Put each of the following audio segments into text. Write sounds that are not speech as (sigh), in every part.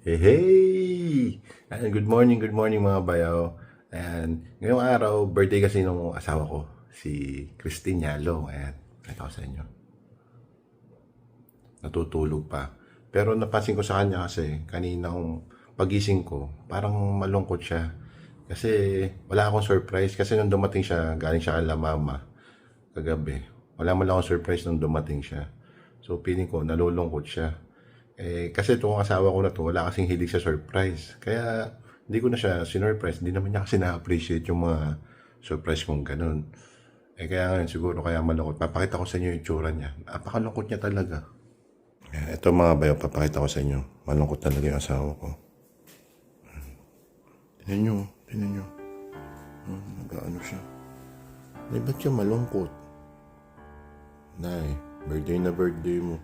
Hey, hey! Ayan, good morning, good morning mga bayaw. And ngayong araw, birthday kasi nung asawa ko, si Christine Yalo. Ayan, ito ko sa inyo. Natutulog pa. Pero napansin ko sa kanya kasi, kaninang pagising ko, parang malungkot siya. Kasi wala akong surprise. Kasi nung dumating siya, galing siya kay mama kagabi. Wala man lang akong surprise nung dumating siya. So, feeling ko, nalulungkot siya. Eh, kasi itong asawa ko na to, wala kasing hilig sa surprise. Kaya, hindi ko na siya sinurprise. Hindi naman niya kasi na-appreciate yung mga surprise kong ganun. Eh, kaya ngayon, siguro kaya malungkot. Papakita ko sa inyo yung itsura niya. Napakalungkot niya talaga. Eh, ito mga bayo, papakita ko sa inyo. Malungkot talaga yung asawa ko. Tingnan nyo, tingnan nyo. Hmm, nag-ano siya. Eh, ba't siya malungkot? Nay, birthday na birthday mo.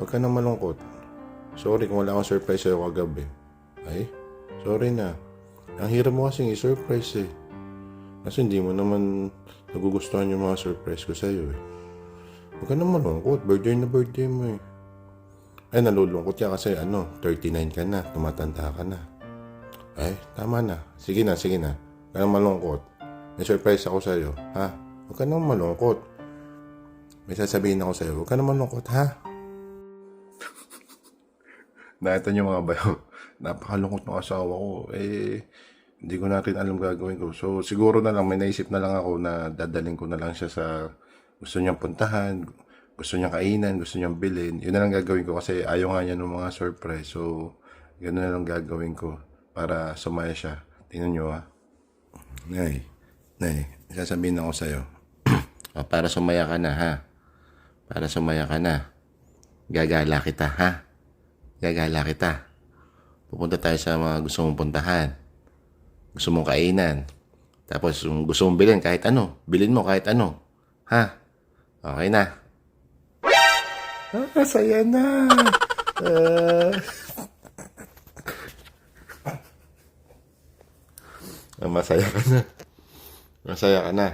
Huwag ka na malungkot. Sorry kung wala akong surprise sa'yo kagabi. Ay, sorry na. Ang hirap mo kasing i-surprise eh. Kasi hindi mo naman nagugustuhan yung mga surprise ko sa'yo eh. Huwag ka na malungkot. Birthday na birthday mo eh. Ay, nalulungkot ka kasi ano, 39 ka na. Tumatanda ka na. Ay, tama na. Sige na, sige na. Huwag ka na malungkot. May surprise ako sa'yo. Ha? Huwag ka na malungkot. May sasabihin ako sa'yo. Huwag ka na malungkot, ha? Nakita niyo mga bayo, (laughs) napakalungkot ng asawa ko. Eh, hindi ko natin alam gagawin ko. So, siguro na lang, may naisip na lang ako na dadaling ko na lang siya sa gusto niyang puntahan, gusto niyang kainan, gusto niyang bilhin. Yun na lang gagawin ko kasi ayaw nga niya ng mga surprise. So, ganoon na lang gagawin ko para sumaya siya. Tingnan niyo ha. Nay, nay, sasabihin ako sa'yo. (clears throat) Ah, para sumaya ka na ha. Para sumaya ka na. Gagala kita ha. Gagala kita. Pupunta tayo sa mga gusto mong puntahan. Gusto mong kainan. Tapos kung gusto mong bilhin kahit ano, bilhin mo kahit ano. Ha? Okay na. Ah, saya na. Ah, masaya ka na. Masaya ka na.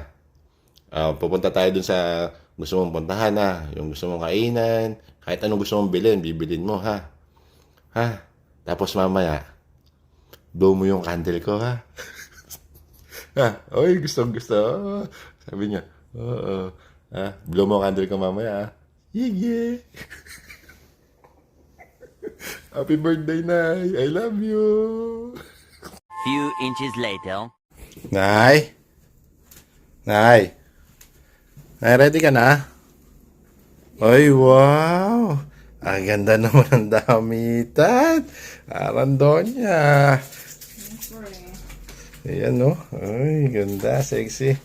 Ah, pupunta tayo dun sa gusto mong puntahan ha. Yung gusto mong kainan. Kahit anong gusto mong bilhin, bibilin mo ha. Ha? Tapos mamaya, blow mo yung candle ko ha. (laughs) ha? Oy, gusto gusto. Sabi niya, oo. Ha? Blow mo ang candle ko mamaya ha. Sige. (laughs) Happy birthday, Nay. I love you. Few inches later. Nay? Nay? Nay, ready ka na? Ay, wow! Ang ganda naman ng damitan. Arandonya. Ayan, no? Ay, ganda. Sexy.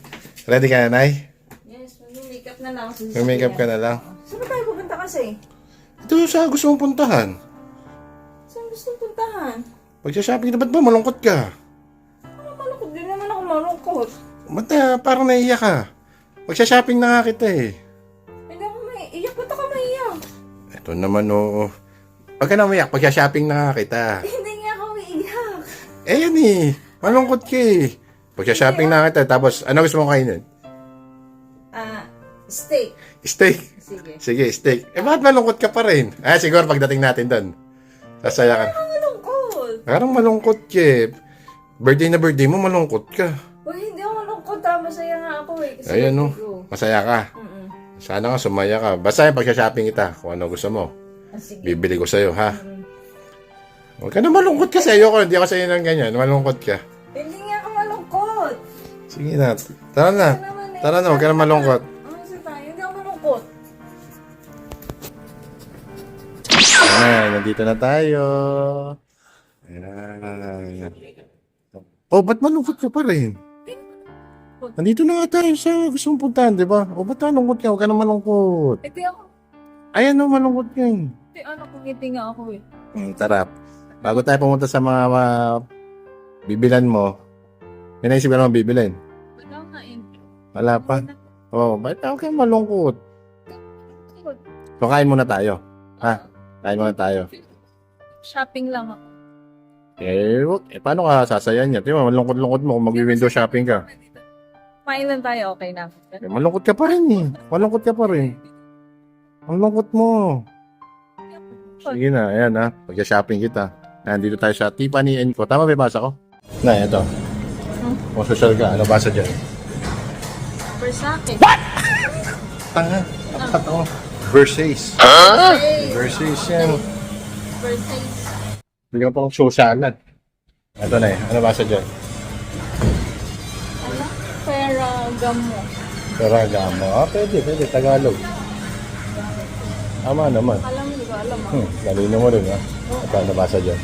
Ready ka na, Nay? Yes, mag-makeup na lang. May makeup ka na lang. Saan tayo pupunta kasi? Ito sa gusto mong puntahan. Saan gusto mong puntahan? Pag-shopping na, ba't ba malungkot ka? Ano malungkot? Di naman ako malungkot. Ba't na, parang naiiyak ka? Pag-shopping na nga kita eh. Ito naman, oo. Pag ka na umiyak, pag-shopping na nga kita. (laughs) Hindi nga ako iiyak. Eh, yan eh. Malungkot ka eh. Pag-shopping na kita, tapos ano gusto mong kainin? Ah, steak. Steak. Sige. Sige, steak. Eh, bakit malungkot ka pa rin? Ah, siguro pagdating natin doon. Sasaya ka. Ano malungkot? Parang malungkot ka eh. Birthday na birthday mo, malungkot ka. Uy, hindi ako malungkot. Ah, masaya nga ako eh. Kasi Ayan no. ko. Masaya ka. Sana nga sumaya ka. Basta yung pag-shopping kita, kung ano gusto mo. Ah, sige. Bibili ko sa'yo, ha? Huwag ka na malungkot kasi. Ayoko, hindi ako sa'yo ng ganyan. Malungkot ka. Hindi nga ako malungkot. Sige na. Tara na. Eh. Tara na, huwag ka na malungkot. Ano sa tayo? Hindi ako malungkot. Ayan, nandito na tayo. Ayan. Oh, ba't malungkot ka pa rin? Nandito na nga tayo sa gusto mong puntahan, di ba? O, ba't malungkot ka? Huwag ka na malungkot. Hindi ako... Ayan no, malungkot ka eh. Hindi, ano, kumiti nga ako eh. Hmm, tara. Bago tayo pumunta sa mga, mga bibilan mo, may naisip ka naman bibilin? Wala nga eh. Wala pa. Oh, ba't ako kayo malungkot? So, kain muna tayo. Ha? Kain muna tayo. Shopping lang ako. Eh, wag- eh paano ka sasayan niya? Di ba, malungkot-lungkot mo kung mag-window shopping ka. Kumain lang tayo, okay na. Eh, malungkot ka pa rin eh. Malungkot ka pa rin. Ang lungkot mo. Sige na, ayan ha. Pag-shopping kita. Nandito tayo sa Tiffany Co. Tama ba yung basa ko? Na, ito. Kung social ka, ano basa dyan? Versace. (laughs) Tanga. Apat ako. Versace. Hey, Versace yan. Versace. Hindi ka pang socialan. Ito na eh. Ano basa dyan? Ferragamo. Ferragamo. Ah, pwede, pwede. Tagalog. Tama naman. Alam mo, ko alam ah. Hmm, galino mo rin ha. Ito, ano basa dyan?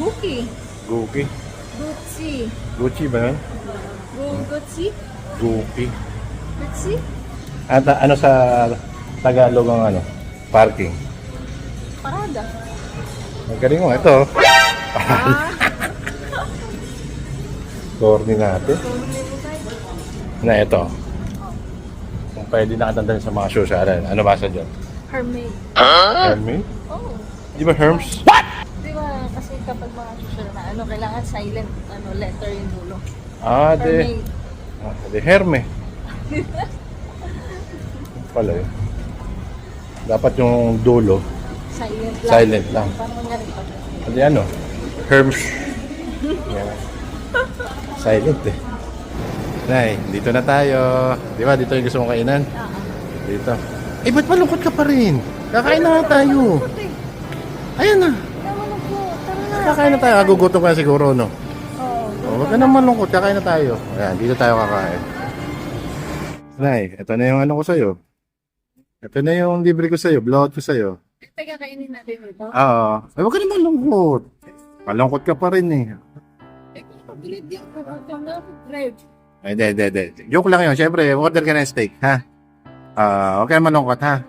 Gucci. Gucci. Gucci. Gucci ba yan? Gu- Gucci? Gucci. Gucci? At ano sa Tagalog ang ano? Parking. Parada. Magaling mo. Ito. Ah, Natin. tayo. Na ito. Kung pwede nakatandaan sa mga socialan. Ano basa dyan? Hermes. Hermes? Oh. Di ba Hermes? Di ba kasi kapag mga social na ano, kailangan silent ano letter yung dulo. Ah, de. Hermes. Ah, de Herme. (laughs) Pala yun. Dapat yung dulo. Silent lang. Silent lang. Parang ganun pa. Hindi ano? Hermes. Yan. (laughs) Silent eh. Nay, dito na tayo. Di ba? Dito yung gusto mong kainan? Dito. Eh, ba't malungkot ka pa rin? Kakain na nga tayo. Ayan na. Kakain na tayo. Agugutom ka siguro, no? Oo. Oh, huwag ka na malungkot. Kakain na tayo. Ayan, dito tayo kakain. Nay, ito na yung ano ko sa'yo. Ito na yung libre ko sa'yo. Blowout ko sa'yo. Teka, kainin natin ito. Oo. Ay, huwag ka na malungkot. Malungkot ka pa rin eh. Na. Drive. Ay, hindi, hindi, hindi. Joke lang yun. Siyempre, order ka ng steak, ha? Ah, na malungkot, ha?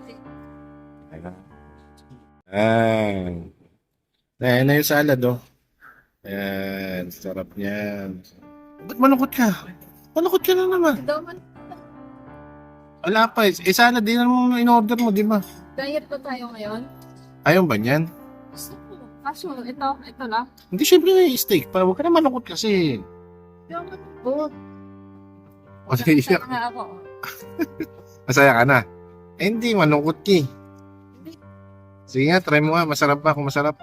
Ayan. Ayan na yung salad, oh. Ayan, sarap niyan. Ba't malungkot ka? Malungkot ka na naman. Wala pa, eh. Eh, salad din naman in-order mo, di ba? Diet pa tayo ngayon. Ayaw ba niyan? Gusto ko. Kaso, ito. Ito lang. Hindi, siyempre may steak pa. Huwag ka na malungkot kasi. Daman po. O, sige, Masaya ako. masaya ka na. Eh, hindi, malungkot ka eh. Sige nga, try mo nga. Masarap ba kung masarap?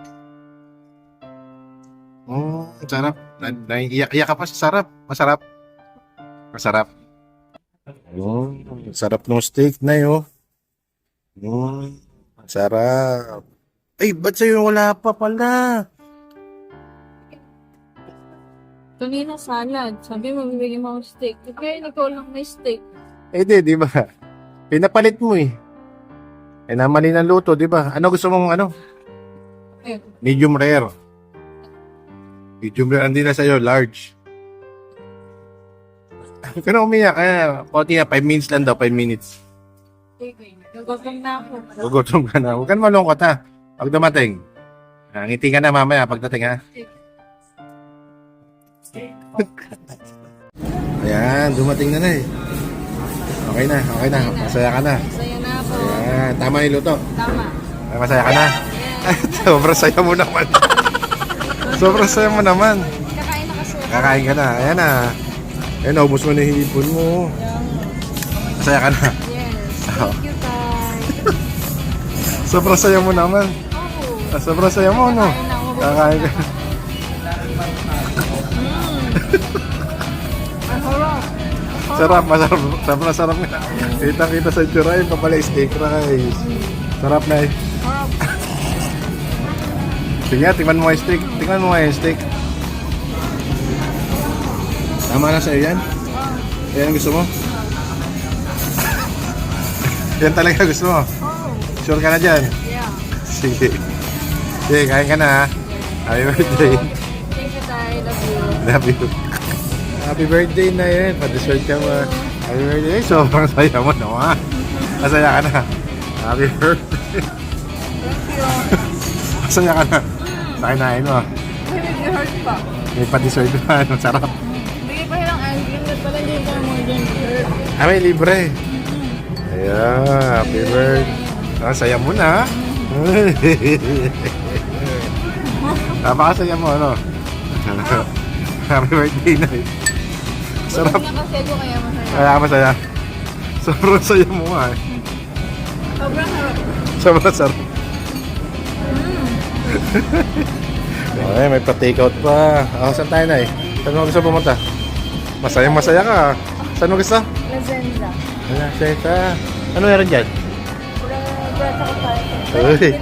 Oh, sarap. Na, naiiyak-iyak ka pa sa sarap. Masarap. Masarap. Oh, sarap ng steak na yun. Oh, sarap. Ay, ba't sa'yo wala pa pala? Kanina salad. Sabi mo, bibigyan mo ako steak. Okay, ikaw lang may steak. Eh, di, di ba? Pinapalit mo eh. Eh, namali ng luto, di ba? Ano gusto mong ano? Eh, Medium rare. Medium rare. Hindi na sa'yo, large. (laughs) Na umiyak. Eh, konti na, 5 minutes lang daw, 5 minutes. okay. Nagutom na ako. Gugutom ka na. Huwag ka na malungkot ha. Pag dumating. Ah, ngiti ka na mamaya pagdating ha. Ayan, dumating na na eh. Okay na, okay na. Masaya ka na. Masaya na ako. Ayan, tama yung luto. Tama. Ay, masaya ka na. (laughs) Sobrang saya mo naman. Sobrang saya mo naman. Kakain na kasi. Kakain ka na. Ayan na. Ayan, naubos mo na yung hipon mo. Masaya ka na. Yes. (laughs) Thank you, Tay. Sobrang saya mo naman. Ah, Sobrang saya mo, no? Kakain na ka. Harap. Sarap, masarap. Sobrang sarap nga. Kita-kita sa tsura yun, papala steak rice. Sarap na eh. Sige tingnan mo yung steak. Tingnan mo yung steak. Tama na sa'yo yan? Yan ang gusto mo? (laughs) yan talaga gusto mo? Sure ka na dyan? Yeah. Sige. Sige, kain ka na ha. Happy birthday. Thank you, Tay. Love you. Love you. Happy birthday na yun. Pa-dessert ka mo. Happy birthday. Sobrang saya mo naman. Masaya ka na. Happy birthday. Thank you. (laughs) Masaya ka na. Sa kinain mo. Ay, may heart pa. May pa-dessert pa. Ang sarap. Bigay pa yung ice cream. Ba't pala hindi ka mo dyan? Ah, may libre. Ayan. Happy birthday. Ah, saya mo na. (laughs) Napakasaya mo, ano? Happy birthday na eh. Sarap. Sarap. na kasi ako kaya masaya. Kaya masaya. Sobrang saya mo nga eh. Sobrang harap. Sobrang sarap. (laughs) Ay, may pa-takeout pa. Ah, saan tayo na eh? Saan mo gusto pumunta? Masayang masaya ka. ah. Saan mo gusto? Lazenda. Seta. Ano meron dyan? Brata ko tayo. Uy.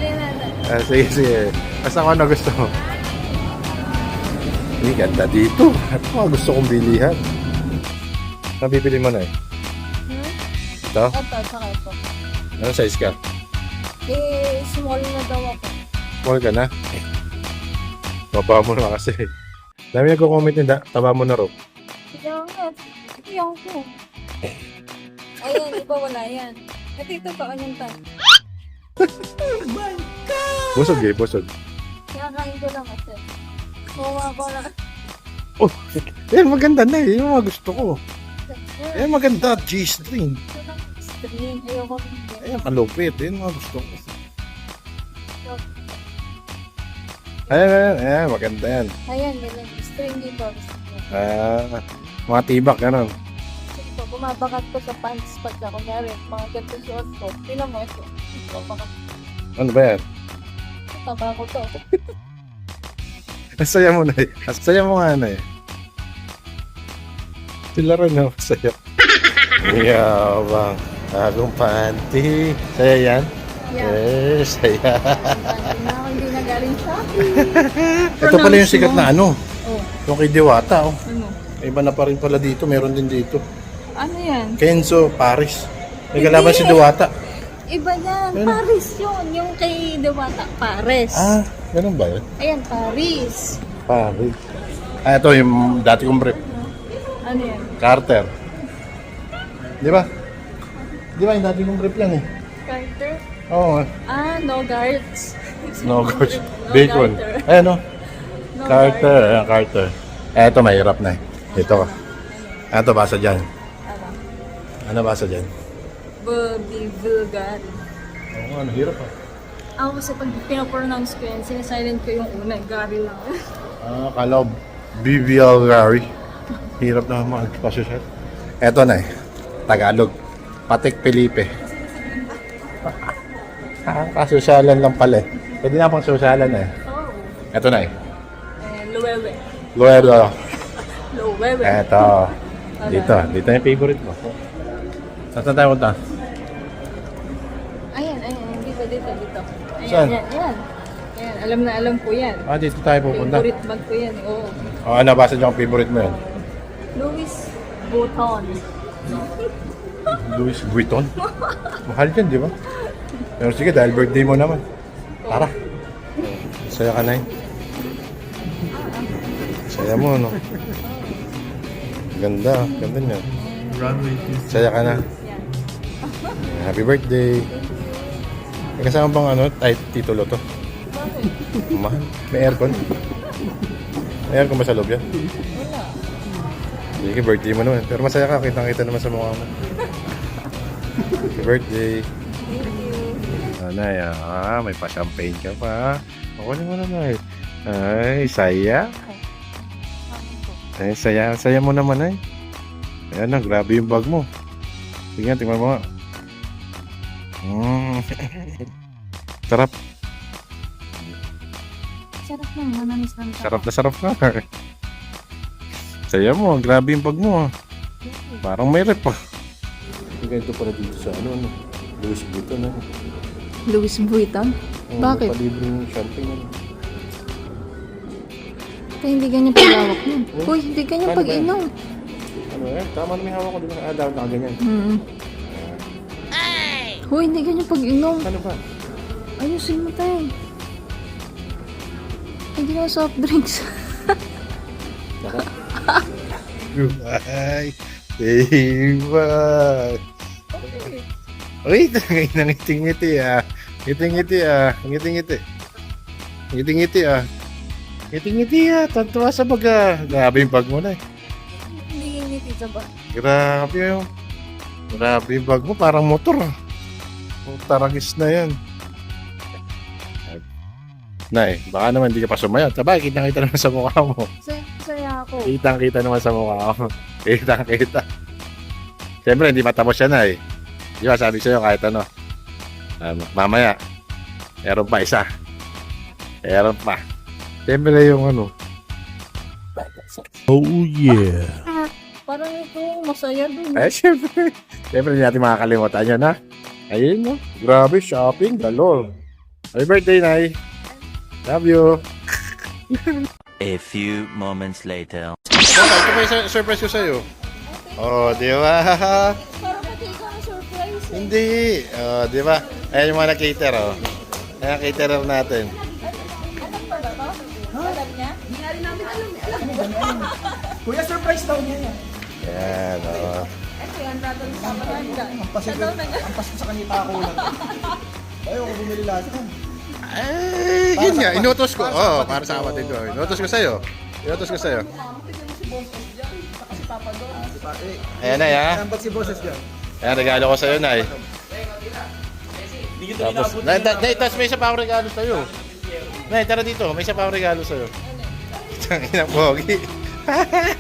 Ah, sige, sige. Basta kung ano gusto mo. Hindi, ganda dito. Ito mga gusto kong bilihan. Nabibili mo na eh. Hmm? Ito? Ito, saka ito. Anong size ka? Eh, small na daw ako. Small ka na? Baba mo na kasi. Dami nagko-comment nila. Taba mo na raw. Kaya nga, iyan ko. Ayan, iba wala yan. At ito pa, anong tayo? Busog eh, busog. Kinakain ko lang kasi. Kuha ko lang. Oh, yan maganda na eh. Yung mga gusto ko. Yan maganda. G-string. String. Ayoko. Ayan, malupit. Yan mga gusto ko. Ayan, ayan, ayan. Maganda yan. Ayan, ganun. String dito. Ah, mga tibak, gano'n. Ito, bumabakat ko sa pants pag ako kunyari, mga ganito suot ko. Tingnan mo ito. Bumabakat. Ano ba yan? Taba ko to. (laughs) Ang saya mo na eh. Ang saya mo nga na eh. Sila rin na masaya. Yabang. Bagong panty. Saya yan? Yan. Eh, saya. Hindi na galing sa (laughs) Ito pala yung sikat na ano. Oh, Yung kay Diwata. Oh. ano? Iba na pa rin pala dito. Meron din dito. Ano yan? Kenzo, Paris. Kalaban si Diwata. Iba yan. Ano? Paris yun. Yung kay Dewata. Paris. Ah, ganun ba yun? Ayan, Paris. Paris. Ah, ito yung dati kong brief. Ano yan? Carter. Di ba? Di ba yung dati kong brief yan eh? Carter? Oo. nga. Ah, no guards. No. (laughs) No Bacon. Carter. Ayan o. No Carter. Ayan, Carter. Eh, ito mahirap na eh. Ito ka. Ito, basa dyan. Ano? Ano basa dyan? Bobby Vulgar. Oo, ano, hirap ah. Ako kasi pag pinapronounce ko yan, sinasilent ko yung una. Gary lang. Ah, kala ko BBL Gary. Hirap na magpasosyal. Eto na eh. Tagalog. Patek Felipe. Ah, (laughs) kasosyalan lang pala eh. Pwede na pang sosyalan eh. Oh. Eto na eh. Eh, Luwewe. Luero. Luwewe. Eto. Dito. Dito yung favorite mo. Saan tayo punta? Dito, dito. Ayan, Saan? ayan, ayan. Ayan, alam na alam ko yan. Ah, dito tayo pupunta. Favorite bag ko yan. eh. Oo. Oh, ano basa dyan ang favorite mo yun? Louis Vuitton. (laughs) Louis Vuitton. Mahal yan, di ba? Pero sige, dahil birthday mo naman. Tara. Saya ka na yun. Saya mo, no? Ganda, ganda niya. Saya ka na. Yan. Happy birthday. May kasama bang ano, tay, titulo to? Mahal. May aircon? May aircon ba sa loob yan? Wala. Sige, birthday mo naman. Pero masaya ka, kitang-kita naman sa mukha mo. Happy birthday. Nanay, ah, may pa-champagne ka pa. Ako naman nanay. Ay, saya. Ay, saya. Saya mo naman ay. Ayan na, grabe yung bag mo. Nga, tingnan mo nga. Mm. (laughs) sarap. Sarap na, manamis lang. Sarap na sarap ka. (laughs) saya mo, grabe yung bag mo. ah. Parang may rep pa. Ganito pala dito sa ano, ano. Louis Vuitton, ano. Louis Vuitton? Bakit? Palibreng champagne, ano. Kaya hindi ganyan paglawak mo. Uy, hindi ganyan pag-inom. Ano eh, tama na may hawak ko, di ba? Ah, dapat nakaganyan. Hmm. Uy, hindi ganyan pag-inom. Ano ba? Ayusin mo tayo. Hindi na soft drinks. Ay, diba? Uy, tangay na ngiti-ngiti ah. Ngiti-ngiti ah. Ngiti-ngiti. Ngiti-ngiti ah. Ngiti-ngiti ah. Tantuwa sa baga. Grabe yung bag mo na eh. Hindi ngiti sa ba? Grabe yung... Grabe yung bag mo. Parang motor ah. Taragis na yan. Nay, baka naman hindi ka pa sumayat. Sabay, kitang-kita naman sa mukha mo. Saya, saya ako. Kitang-kita naman sa mukha mo. (laughs) Kitang-kita. Siyempre, hindi matapos yan na eh. Di ba, sabi sa'yo kahit ano. Um, mamaya, meron pa isa. Meron pa. Siyempre yung ano. Oh yeah. Parang ito, masaya dun. Eh, siyempre. Siyempre, hindi natin makakalimutan yun, ha? Ayun, no? Grabe, shopping, galore. Happy birthday, Nay. Love you. A few moments later. Ito, ito yung surprise ko sa'yo. Oh, di ba? (laughs) Parang pati ikaw ang surprise. eh. Hindi. Oh, di ba? Ayan yung mga na-cater, oh. Ayan caterer natin. Alam pa ba to? Alam niya? (laughs) Kuya, surprise daw niya yan. Sa barangay. Ang pasko, ang pasko sa kanita ako lang. (laughs) Ayaw ko bumili lahat yan. Eh, yun nga, inutos ko. Oo, oh, para sa kapatid ko. Inutos ko sa'yo. Inutos ko sa'yo. Eh, Ayan na, ya. Sambat si boses dyan. Ayan, regalo ko sa'yo, Nay. Tapos, Nay, Nay, tapos may isa pa akong regalo sa'yo. Nay, tara dito. May isa pa akong regalo sa'yo. (laughs) Tangina, pogi. (laughs)